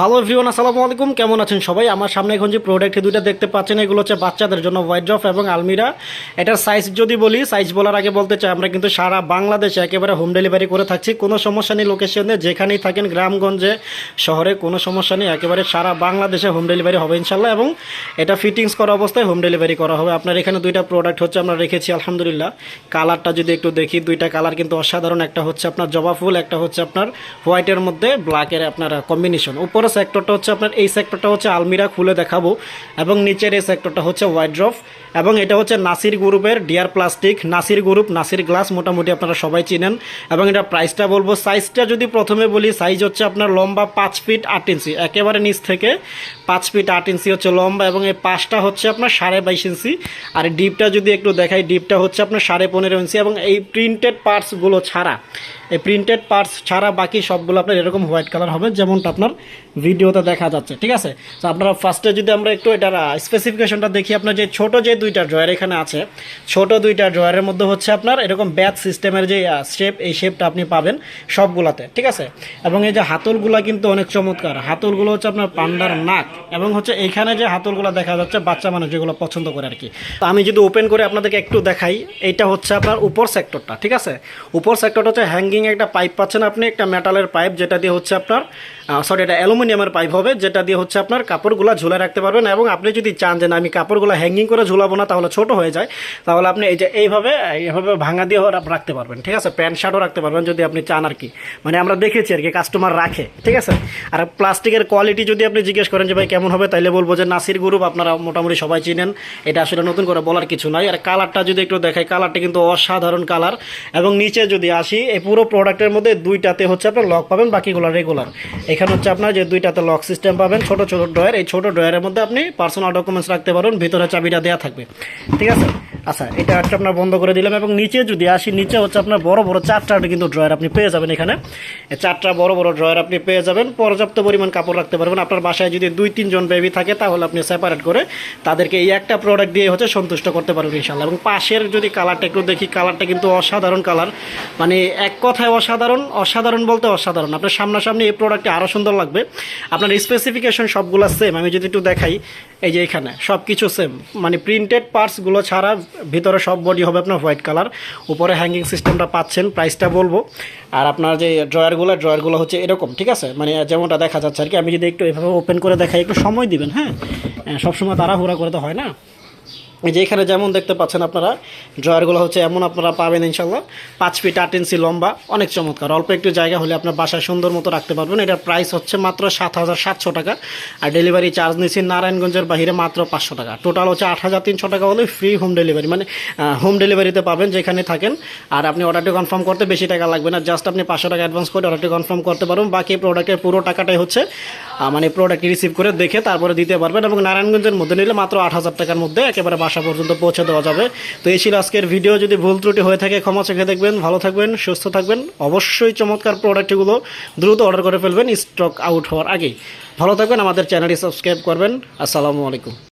Hello ভিওন আসসালামু আলাইকুম। কেমন আছেন সবাই? আমার সামনে এখন যে প্রোডাক্ট দুইটা দেখতে পাচ্ছেন, এগুলো হচ্ছে বাচ্চাদের জন্য হোয়াইট ওয়াইড্রফ এবং আলমিরা। এটার সাইজ যদি বলি সাইজ বলার আগে বলতে চাই, আমরা কিন্তু সারা বাংলাদেশে একেবারে হোম ডেলিভারি করে থাকছি। কোনো সমস্যা নেই লোকেশনে যেখানেই থাকেন, গ্রামগঞ্জে, শহরে কোনো সমস্যা নেই, একেবারে সারা বাংলাদেশে হোম ডেলিভারি হবে ইনশাল্লাহ এবং এটা ফিটিংস করা অবস্থায় হোম ডেলিভারি করা হবে। আপনার এখানে দুইটা প্রোডাক্ট হচ্ছে, আমরা রেখেছি, আলহামদুলিল্লাহ। কালারটা যদি একটু দেখি, দুইটা কালার কিন্তু অসাধারণ। একটা হচ্ছে আপনার জবা ফুল, একটা হচ্ছে আপনার হোয়াইটের মধ্যে ব্ল্যাকের আপনার কম্বিনেশন উপরের সেক্টরটা হচ্ছে আপনার, এই সেক্টরটা হচ্ছে আলমিরা খুলে দেখাবো। এবং নিচের এই সেক্টরটা হচ্ছে ওয়াইড্রফ এবং এটা হচ্ছে নাসির গ্রুপের deer plastic. Nasir group, Nasir glass মোটামুটি আপনারা সবাই চিনেন। এবং এটা প্রাইসটা বলব, সাইজটা যদি প্রথমে বলি, সাইজ হচ্ছে আপনার লম্বা পাঁচ ফিট আট ইঞ্চি। একেবারে নিচ থেকে পাঁচ ফিট আট ইঞ্চি হচ্ছে লম্বা এবং এই পাশটা হচ্ছে আপনার সাড়ে বাইশ ইঞ্চি। আর ডিপটা যদি একটু দেখাই, ডিপটা হচ্ছে আপনার সাড়ে পনেরো ইঞ্চি এবং এই প্রিন্টেড পার্টসগুলো ছাড়া এই প্রিন্টেড পার্টস ছাড়া বাকি সবগুলো আপনার এরকম হোয়াইট কালার হবে, যেমনটা আপনার ভিডিওতে দেখা যাচ্ছে, ঠিক আছে? তো আপনারা ফার্স্টে যদি আমরা একটু এটার স্পেসিফিকেশনটা দেখি, আপনার যে ছোট যে দুইটা ড্রয়ার এখানে আছে, ছোট দুইটা ড্রয়ারের মধ্যে হচ্ছে আপনার এরকম ব্যাথ সিস্টেমের যে শেপ এই শেপটা আপনি পাবেন সবগুলাতে, ঠিক আছে? এবং এই যে হাতলগুলা কিন্তু অনেক চমৎকার। হাতলগুলো হচ্ছে আপনার পান্ডার নাক, এবং হচ্ছে এইখানে যে হাতলগুলো দেখা যাচ্ছে বাচ্চা মানুষ যেগুলো পছন্দ করে আর কি। আমি যদি ওপেন করে আপনাদেরকে একটু দেখাই, এইটা হচ্ছে আপনার উপর সেক্টরটা ঠিক আছে? উপর সেক্টরটা হচ্ছে হ্যাঙ্গিং একটা পাইপ পাচ্ছেন আপনি, একটা মেটালের পাইপ, যেটা দিয়ে হচ্ছে আপনার সরি এটা অ্যালুমিনিয়ামের পাইপ হবে, যেটা দিয়ে হচ্ছে আপনার কাপড়গুলো ঝুলে রাখতে পারবেন এবং আপনি যদি চান যে না, আমি কাপড়গুলো হ্যাঙ্গিং করে ঝুলাবো না, তাহলে ছোট হয়ে যায়, তাহলে আপনি এই যে এইভাবে এইভাবে ভাঙা দিয়ে রাখতে পারবেন, ঠিক আছে? প্যান্ট শার্টও রাখতে পারবেন যদি আপনি চান আর কি। মানে আমরা দেখেছি আর কি কাস্টমার রাখে, ঠিক আছে? আর প্লাস্টিকের কোয়ালিটি যদি আপনি জিজ্ঞেস করেন যে, ভাই, কেমন হবে? তাইলে বলব যে, নাসির গ্রুপ আপনারা মোটামুটি সবাই চিনেন। এটা আসলে নতুন করে বলার কিছু নাই। আর কালারটা যদি একটু দেখাই কালারটা কিন্তু অসাধারণ কালার এবং নিচে যদি আসি, এই পুরো প্রোডাক্টের মধ্যে দুইটাতে হচ্ছে আপনার লক পাবেন, বাকিগুলো রেগুলার এখানে হচ্ছে আপনার যে দুইটাতে লক সিস্টেম পাবেন, ছোট ছোট ড্রয়ার এই ছোট ড্রয়ারের মধ্যে আপনি পার্সোনাল ডকুমেন্টস রাখতে পারেন ভিতরে চাবিটা দেওয়া থাকবে। ঠিক আছে? আচ্ছা এটা একটা আপনার বন্ধ করে দিলাম এবং নিচে যদি আসি, নিচে হচ্ছে আপনার বড় বড় চারটা কিন্তু ড্রয়ার আপনি পেয়ে যাবেন এখানে। চারটা বড় বড় ড্রয়ার আপনি পেয়ে যাবেন। পর্যাপ্ত পরিমাণ কাপড় রাখতে পারবেন। আপনার বাসায় যদি দুই তিনজন বেবি থাকে, তাহলে আপনি সেপারেট করে তাদেরকে এই একটা প্রোডাক্ট দিয়ে হচ্ছে সন্তুষ্ট করতে পারবেন ইনশাল্লাহ এবং পাশের যদি কালারটা একটু দেখি কালারটা কিন্তু অসাধারণ কালার মানে এক কথায় অসাধারণ অসাধারণ বলতে অসাধারণ। আপনার সামনাসামনি এই প্রোডাক্টটা আরও সুন্দর লাগবে। আপনার স্পেসিফিকেশন সবগুলো সেম আমি যদি একটু দেখাই এই যে এখানে সব কিছু সেম মানে প্রিন্টেড পার্টসগুলো ছাড়া ভিতরে সব বডি হবে আপনার হোয়াইট কালার উপরে হ্যাঙ্গিং সিস্টেমটা পাচ্ছেন প্রাইসটা বলব। আর আপনার যে ড্রয়ারগুলো ড্রয়ারগুলো হচ্ছে এরকম, ঠিক আছে? মানে যেমনটা দেখা যাচ্ছে আর কি, আমি যদি একটু এভাবে ওপেন করে দেখাই, একটু সময় দিবেন হ্যাঁ? সবসময় তাড়াহুড়া করে তো হয় না? এই যে এখানে যেমন দেখতে পাচ্ছেন আপনারা ড্রয়ারগুলো হচ্ছে এমন আপনারা পাবেন ইনশাল্লাহ পাঁচ ফিট আট ইঞ্চি লম্বা, অনেক চমৎকার। অল্প একটু জায়গা হলে আপনার বাসায় সুন্দর মতো রাখতে পারবেন। এটার প্রাইস হচ্ছে মাত্র সাত হাজার সাতশো টাকা। আর ডেলিভারি চার্জ নিচ্ছি নারায়ণগঞ্জের বাইরে মাত্র পাঁচশো টাকা। টোটাল হচ্ছে আট হাজার তিনশো টাকা হলে ফ্রি হোম ডেলিভারি মানে হোম ডেলিভারিতে পাবেন যেখানে থাকেন। আর আপনি অর্ডারটি কনফার্ম করতে বেশি টাকা লাগবে না। জাস্ট আপনি পাঁচশো টাকা অ্যাডভান্স করে অর্ডারটি কনফার্ম করতে পারবেন বাকি প্রোডাক্টের পুরো টাকাটাই হচ্ছে মানে প্রোডাক্ট রিসিভ করে দেখে তারপরে দিতে পারবেন এবং নারায়ণগঞ্জের মধ্যে নিলে মাত্র আট হাজার টাকার মধ্যে একেবারে বাসা পর্যন্ত পৌঁছে দেওয়া যাবে। তো এই ছিল আজকের ভিডিও যদি ভুল ত্রুটি হয়ে থাকে, ক্ষমা চেখে দেখবেন, ভালো থাকবেন, সুস্থ থাকবেন। অবশ্যই চমৎকার প্রোডাক্টগুলো দ্রুত অর্ডার করে ফেলবেন স্টক আউট হওয়ার আগে ভালো থাকবেন, আমাদের চ্যানেলটি সাবস্ক্রাইব করবেন। আসসালামু আলাইকুম।